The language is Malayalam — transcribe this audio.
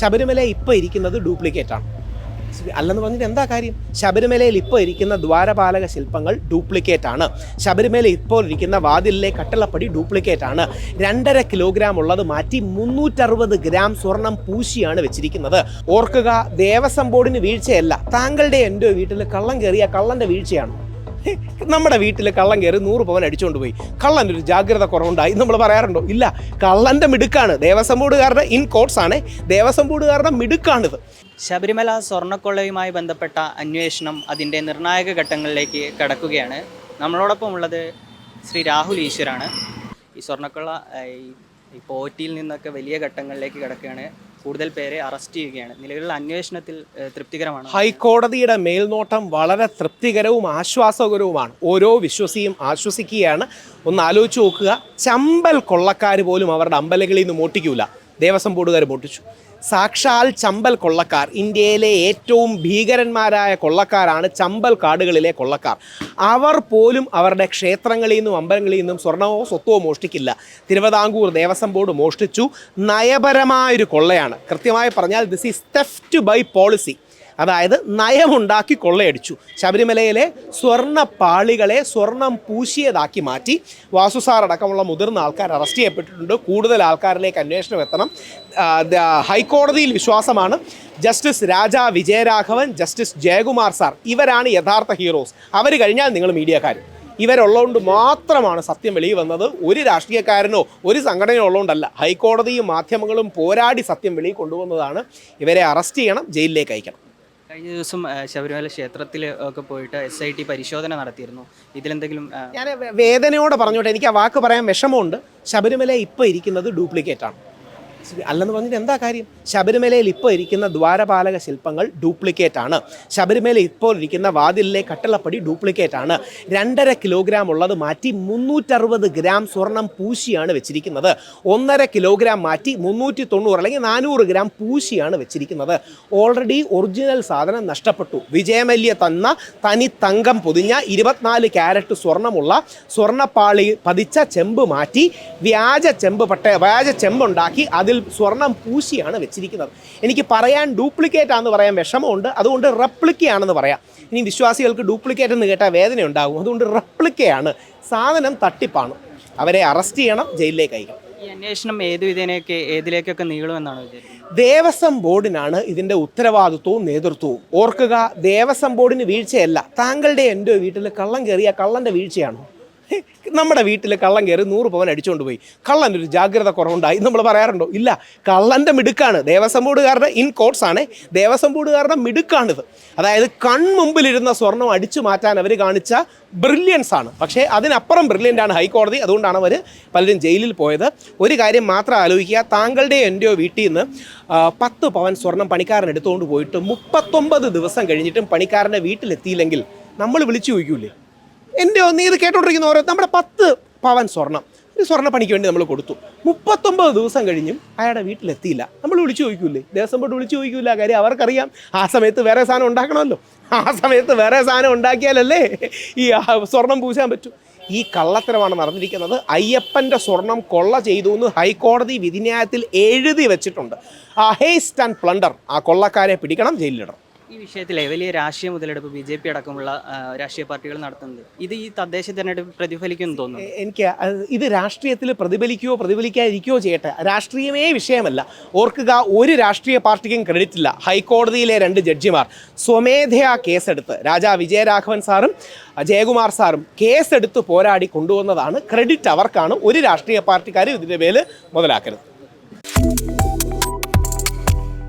ശബരിമല ഇപ്പോൾ ഇരിക്കുന്നത് ഡ്യൂപ്ലിക്കേറ്റ് ആണ്. അല്ലെന്ന് പറഞ്ഞിട്ട് എന്താ കാര്യം? ശബരിമലയിൽ ഇപ്പോൾ ഇരിക്കുന്ന ദ്വാരപാലക ശില്പങ്ങൾ ഡ്യൂപ്ലിക്കേറ്റ് ആണ്. ശബരിമല ഇപ്പോൾ ഇരിക്കുന്ന വാതിലിലെ കട്ടളപ്പടി ഡ്യൂപ്ലിക്കേറ്റ് ആണ്. രണ്ടര കിലോഗ്രാം ഉള്ളത് മാറ്റി മുന്നൂറ്ററുപത് ഗ്രാം സ്വർണം പൂശിയാണ് വെച്ചിരിക്കുന്നത്. ഓർക്കുക ദേവസ്വം ബോർഡിന് വീഴ്ചയല്ല. താങ്കളുടെ എന്റെ വീട്ടിൽ കള്ളം കയറിയ കള്ളന്റെ വീഴ്ചയാണ്. നമ്മുടെ വീട്ടിൽ കള്ളൻ കയറി നൂറ് പവൻ അടിച്ചുകൊണ്ട് പോയി. കള്ളന്റെ ഒരു ജാഗ്രത കുറവുണ്ടായി നമ്മൾ പറയാറുണ്ടോ? ഇല്ല. കള്ളന്റെ മിടുക്കാണ്. ദേവസ്വം ബോർഡുകാരുടെ ഇൻ കോട്ട്സ് ആണ്. ദേവസ്വം ബോർഡുകാരുടെ മിടുക്കാണിത്. ശബരിമല സ്വർണക്കൊള്ളയുമായി ബന്ധപ്പെട്ട അന്വേഷണം അതിന്റെ നിർണായക ഘട്ടങ്ങളിലേക്ക് കടക്കുകയാണ്. നമ്മളോടൊപ്പം ഉള്ളത് ശ്രീ രാഹുൽ ഈശ്വരാണ്. ഈ സ്വർണക്കൊള്ള ഈ പോറ്റിയിൽ നിന്നൊക്കെ വലിയ ഘട്ടങ്ങളിലേക്ക് കിടക്കുകയാണ്. കൂടുതൽ പേരെ അറസ്റ്റ് ചെയ്യുകയാണ്. നിലവിലുള്ള അന്വേഷണത്തിൽ തൃപ്തികരമാണ്? ഹൈക്കോടതിയുടെ മേൽനോട്ടം വളരെ തൃപ്തികരവും ആശ്വാസകരവുമാണ്. ഓരോ വിശ്വസിയും ആശ്വസിക്കുകയാണ്. ഒന്ന് ആലോചിച്ച് നോക്കുക. ചമ്പൽ കൊള്ളക്കാർ പോലും അവരുടെ അമ്പലങ്ങളിൽ നിന്ന് മോട്ടിക്കൂല ദേവസ്വം ബോർഡുകാർ മോട്ടിച്ചു സാക്ഷാൽ ചമ്പൽ കൊള്ളക്കാർ ഇന്ത്യയിലെ ഏറ്റവും ഭീകരന്മാരായ കൊള്ളക്കാരാണ് ചമ്പൽ കാടുകളിലെ കൊള്ളക്കാർ. അവർ പോലും അവരുടെ ക്ഷേത്രങ്ങളിൽ നിന്നും അമ്പലങ്ങളിൽ നിന്നും സ്വർണമോ സ്വത്തോ മോഷ്ടിക്കില്ല. തിരുവിതാംകൂർ ദേവസ്വം ബോർഡ് മോഷ്ടിച്ചു. നയപരമായൊരു കൊള്ളയാണ്. കൃത്യമായി പറഞ്ഞാൽ this is theft by policy അതായത് നയമുണ്ടാക്കി കൊള്ളയടിച്ചു. ശബരിമലയിലെ സ്വർണ പാളികളെ സ്വർണം പൂശിയതാക്കി മാറ്റി. വാസുസാർ അടക്കമുള്ള മുതിർന്ന ആൾക്കാർ അറസ്റ്റ് ചെയ്യപ്പെട്ടിട്ടുണ്ട്. കൂടുതൽ ആൾക്കാരിലേക്ക് അന്വേഷണം എത്തണം. ഹൈക്കോടതിയിൽ വിശ്വാസമാണ്. Justice Raja Vijayaraghavan justice Jayakumar sir ഇവരാണ് യഥാർത്ഥ ഹീറോസ്. അവർ കഴിഞ്ഞാൽ നിങ്ങൾ മീഡിയക്കാർ ഇവരുള്ളതുകൊണ്ട് മാത്രമാണ് സത്യം വെളിയിൽ വന്നത്. ഒരു രാഷ്ട്രീയക്കാരനോ ഒരു സംഘടനയോ ഉള്ളതുകൊണ്ടല്ല. ഹൈക്കോടതിയും മാധ്യമങ്ങളും പോരാടി സത്യം വെളിയിൽ കൊണ്ടുവന്നതാണ്. ഇവരെ അറസ്റ്റ് ചെയ്യണം ജയിലിലേക്ക് അയക്കണം. കഴിഞ്ഞ ദിവസം ശബരിമല ക്ഷേത്രത്തിൽ ഒക്കെ പോയിട്ട് എസ് ഐ ടി പരിശോധന നടത്തിയിരുന്നു. ഇതിലെന്തെങ്കിലും ഞാൻ വേദനയോടെ പറഞ്ഞോട്ടെ എനിക്ക് ആ വാക്ക് പറയാൻ വിഷമമുണ്ട്. ശബരിമല ഇപ്പോൾ ഇരിക്കുന്നത് ഡ്യൂപ്ലിക്കേറ്റ് ആണ് അല്ലെന്ന് പറഞ്ഞിട്ട് എന്താ കാര്യം? ശബരിമലയിൽ ഇപ്പോൾ ഇരിക്കുന്ന ദ്വാരപാലക ശില്പങ്ങൾ ഡ്യൂപ്ലിക്കേറ്റ് ആണ്. ശബരിമല ഇപ്പോൾ ഇരിക്കുന്ന വാതിലിലെ കട്ടളപ്പടി ഡ്യൂപ്ലിക്കേറ്റ് ആണ്. രണ്ടര കിലോഗ്രാം ഉള്ളത് മാറ്റി മുന്നൂറ്ററുപത് ഗ്രാം സ്വർണം പൂശിയാണ് വെച്ചിരിക്കുന്നത്. ഒന്നര കിലോഗ്രാം മാറ്റി മുന്നൂറ്റി തൊണ്ണൂറ് അല്ലെങ്കിൽ നാനൂറ് ഗ്രാം പൂശിയാണ് വെച്ചിരിക്കുന്നത്. ഓൾറെഡി ഒറിജിനൽ സാധനം നഷ്ടപ്പെട്ടു. വിജയമല്യ തന്ന തനി തങ്കം പൊതിഞ്ഞ ഇരുപത്തിനാല് ക്യാരറ്റ് സ്വർണമുള്ള സ്വർണപ്പാളി പതിച്ച ചെമ്പ് മാറ്റി വ്യാജ ചെമ്പ് പട്ട വ്യാജ ചെമ്പുണ്ടാക്കി അതിൽ സ്വർണം പൂശിയാണ് വെച്ചിരിക്കുന്നത്. എനിക്ക് പറയാൻ ഡ്യൂപ്ലിക്കേറ്റ് ആണെന്ന് പറയാൻ വിഷമമുണ്ട്. അതുകൊണ്ട് റെപ്ലിക്കയാണെന്ന് പറയാം. ഇനി വിശ്വാസികൾക്ക് ഡ്യൂപ്ലിക്കേറ്റ് എന്ന് കേട്ടാൽ വേദന ഉണ്ടാകും. അതുകൊണ്ട് റെപ്ലിക്കയാണ് സാധനം തട്ടിപ്പാണ്. അവരെ അറസ്റ്റ് ചെയ്യണം ജയിലിലേക്ക് അയക്കണം. ഈ അന്വേഷണം ഏത് വിധേനയൊക്കെ ഏതിലേക്കൊക്കെ നീളുമെന്നാണ് ദേവസ്വം ബോർഡിനാണ് ഇതിന്റെ ഉത്തരവാദിത്വവും നേതൃത്വവും. ഓർക്കുക ദേവസ്വം ബോർഡിന് വീഴ്ചയല്ല. താങ്കളുടെ എന്റെ വീട്ടിൽ കള്ളം കയറിയ കള്ളന്റെ വീഴ്ചയാണോ? നമ്മുടെ വീട്ടിൽ കള്ളം കയറി നൂറ് പവൻ അടിച്ചുകൊണ്ട് പോയി. കള്ളൻ ഒരു ജാഗ്രത കുറവുണ്ടായി നമ്മൾ പറയാറുണ്ടോ? ഇല്ല. കള്ളന്റെ മിടുക്കാണ്. ദേവസ്വം ബോർഡുകാരുടെ ഇൻ കോട്ട്സ് ആണ്. ദേവസ്വം ബോർഡുകാരുടെ മിടുക്കാണിത്. അതായത് കൺമുമ്പിലിരുന്ന സ്വർണം അടിച്ചു മാറ്റാൻ അവർ കാണിച്ച ബ്രില്യൻസ് ആണ്. പക്ഷേ അതിനപ്പുറം ബ്രില്യന്റ് ആണ് ഹൈക്കോടതി. അതുകൊണ്ടാണ് അവർ പലരും ജയിലിൽ പോയത്. ഒരു കാര്യം മാത്രം ആലോചിക്കുക. താങ്കളുടെ എന്റെയോ വീട്ടിൽ നിന്ന് പത്ത് പവൻ സ്വർണം പണിക്കാരൻ എടുത്തുകൊണ്ട് പോയിട്ട് മുപ്പത്തൊമ്പത് ദിവസം കഴിഞ്ഞിട്ടും പണിക്കാരന്റെ വീട്ടിലെത്തിയില്ലെങ്കിൽ നമ്മൾ വിളിച്ചു ചോദിക്കൂലേ? എന്റെ ഒന്ന് ഇത് കേട്ടോണ്ടിരിക്കുന്ന ഓരോ നമ്മുടെ പത്ത് പവൻ സ്വർണം. ഒരു സ്വർണ പണിക്ക് വേണ്ടി നമ്മൾ കൊടുത്തു. മുപ്പത്തൊമ്പത് ദിവസം കഴിഞ്ഞും അയാളുടെ വീട്ടിലെത്തിയില്ല. നമ്മൾ വിളിച്ചു ചോദിക്കൂലേ? ദേവസ്വം ബോർഡ് വിളിച്ചു ചോദിക്കൂല? കാര്യം അവർക്കറിയാം. ആ സമയത്ത് വേറെ സാധനം ഉണ്ടാക്കണമല്ലോ. ആ സമയത്ത് വേറെ സാധനം ഉണ്ടാക്കിയാലല്ലേ ഈ സ്വർണം പൂശാൻ പറ്റൂ. ഈ കള്ളത്തരമാണ് നടന്നിരിക്കുന്നത്. അയ്യപ്പന്റെ സ്വർണം കൊള്ള ചെയ്തു എന്ന് ഹൈക്കോടതി വിധിന്യായത്തിൽ എഴുതി വെച്ചിട്ടുണ്ട്. ആ ഹേസ്റ്റ് ആൻഡ് പ്ലണ്ടർ. ആ കൊള്ളക്കാരെ പിടിക്കണം ജയിലിലിടണം. ഈ വിഷയത്തിലെ വലിയ രാഷ്ട്രീയ മുതലെടുപ്പ് ബി ജെ പി അടക്കമുള്ള രാഷ്ട്രീയ പാർട്ടികൾ നടത്തുന്നത് ഇത് ഈ തദ്ദേശ തെരഞ്ഞെടുപ്പ് പ്രതിഫലിക്കുമെന്ന് തോന്നുന്നു. എനിക്ക് ഇത് രാഷ്ട്രീയത്തിൽ പ്രതിഫലിക്കുകയോ പ്രതിഫലിക്കാതിരിക്കുകയോ ചെയ്യട്ടെ. രാഷ്ട്രീയമേ വിഷയമല്ല. ഓർക്കുക ഒരു രാഷ്ട്രീയ പാർട്ടിക്കും ക്രെഡിറ്റ് ഇല്ല. ഹൈക്കോടതിയിലെ രണ്ട് ജഡ്ജിമാർ സ്വമേധയാ കേസെടുത്ത് രാജാ വിജയരാഘവൻ സാറും ജയകുമാർ സാറും കേസെടുത്ത് പോരാടി കൊണ്ടുവന്നതാണ്. ക്രെഡിറ്റ് അവർക്കാണ്. ഒരു രാഷ്ട്രീയ പാർട്ടിക്കാരും ഇതിന്റെ പേര് മുതലാക്കരുത്.